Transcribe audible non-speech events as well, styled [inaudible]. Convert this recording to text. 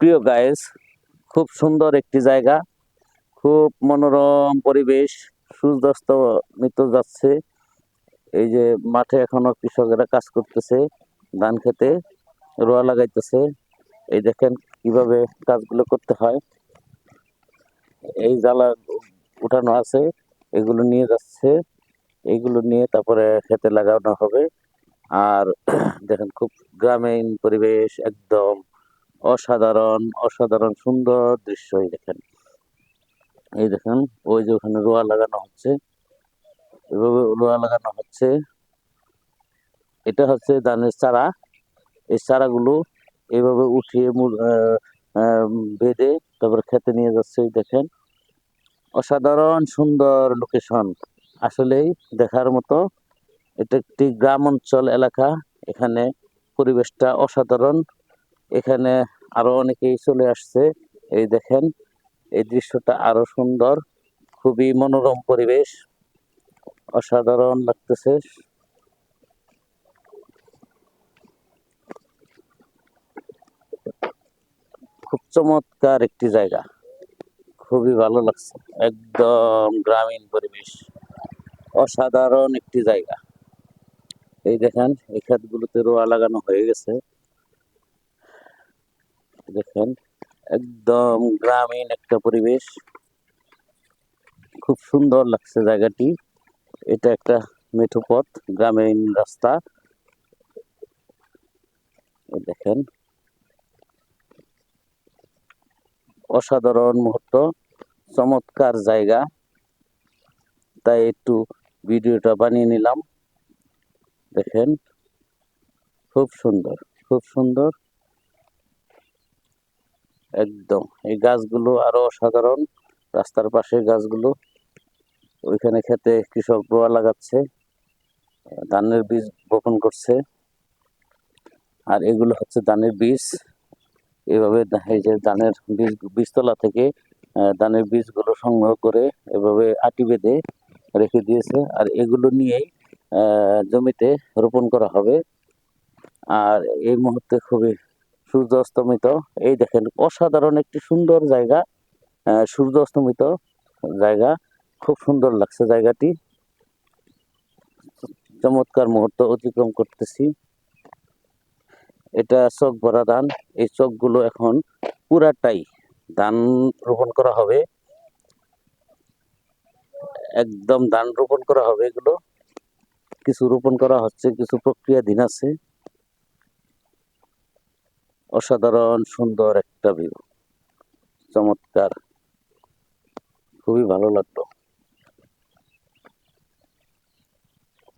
প্রিয় গায়েস খুব সুন্দর একটি জায়গা। খুব মনোরম পরিবেশ, সূর্যাস্ত মিত যাচ্ছে। এই যে মাঠে এখনও কৃষকেরা কাজ করতেছে, ধান খেতে, রোয়া লাগাইতেছে। এই দেখেন কীভাবে কাজগুলো করতে হয়। এই জ্বালা উঠানো আছে, এগুলো নিয়ে যাচ্ছে। এইগুলো নিয়ে তারপরে খেতে লাগানো হবে। আর [clears throat] দেখেন খুব গ্রামীণ পরিবেশ, একদম অসাধারণ অসাধারণ সুন্দর দৃশ্য এই দেখেন। এই দেখেন, ওই যে ওখানে রোয়া লাগানো হচ্ছে। এভাবে রোয়া লাগানো হচ্ছে। এটা হচ্ছে ধানের চারা। এই চারাগুলো এইভাবে উঠিয়ে বেঁধে তারপরে খেতে নিয়ে যাচ্ছে দেখেন। অসাধারণ সুন্দর লোকেশন আসলেই দেখার মতো এটা একটি গ্রাম অঞ্চল এলাকা। এখানে পরিবেশটা অসাধারণ। এখানে আরও অনেকেই চলে আসছে। এই দেখেন, এই দৃশ্যটা আরও সুন্দর, খুবই মনোরম পরিবেশ, অসাধারণ লাগতেছে। খুব চমৎকার একটি জায়গা, খুবই ভালো লাগছে, একদম গ্রামীণ পরিবেশ, অসাধারণ একটি জায়গা। এই দেখেন, এই ক্ষেতগুলোতে রোয়া লাগানো হয়ে গেছে। দেখেন, একদম গ্রামীণ একটা পরিবেশ। খুব সুন্দর লাগছে জায়গাটি। এটা একটা মেঠো পথ, গ্রামীণ রাস্তা। দেখেন। অসাধারণ মুহূর্ত, চমৎকার জায়গা। তাই একটু ভিডিওটা বানিয়ে নিলাম। দেখেন, খুব সুন্দর খুব সুন্দর। একদম। এই গাছগুলো আরও অসাধারণ। রাস্তার পাশে গাছগুলো। ওইখানে খেতে কৃষক রোয়া লাগাচ্ছে, ধানের বীজ বপন করছে। আর এগুলো হচ্ছে ধানের বীজ। এভাবে এই যে ধানের বীজ, বীজতলা থেকে ধানের বীজগুলো সংগ্রহ করে এভাবে আটি বেঁধে রেখে দিয়েছে। আর এগুলো নিয়েই জমিতে রোপণ করা হবে। আর এই মুহূর্তে খুবই সূর্য অস্তমিত এই দেখেন, অসাধারণ একটি সুন্দর জায়গা সূর্য অস্তমিত জায়গা। খুব সুন্দর লাগছে জায়গাটি। চমৎকার মুহূর্ত অতিক্রম করতেছি। এটা চক ভরা ধান। এই চকগুলো এখন পুরাটাই ধান রোপণ করা হবে। একদম ধান রোপণ করা হবে এগুলো। কিছু রোপণ করা হচ্ছে, কিছু প্রক্রিয়াধীন আছে। অসাধারণ সুন্দর একটা ভিউ চমৎকার। খুবই ভালো লাগল।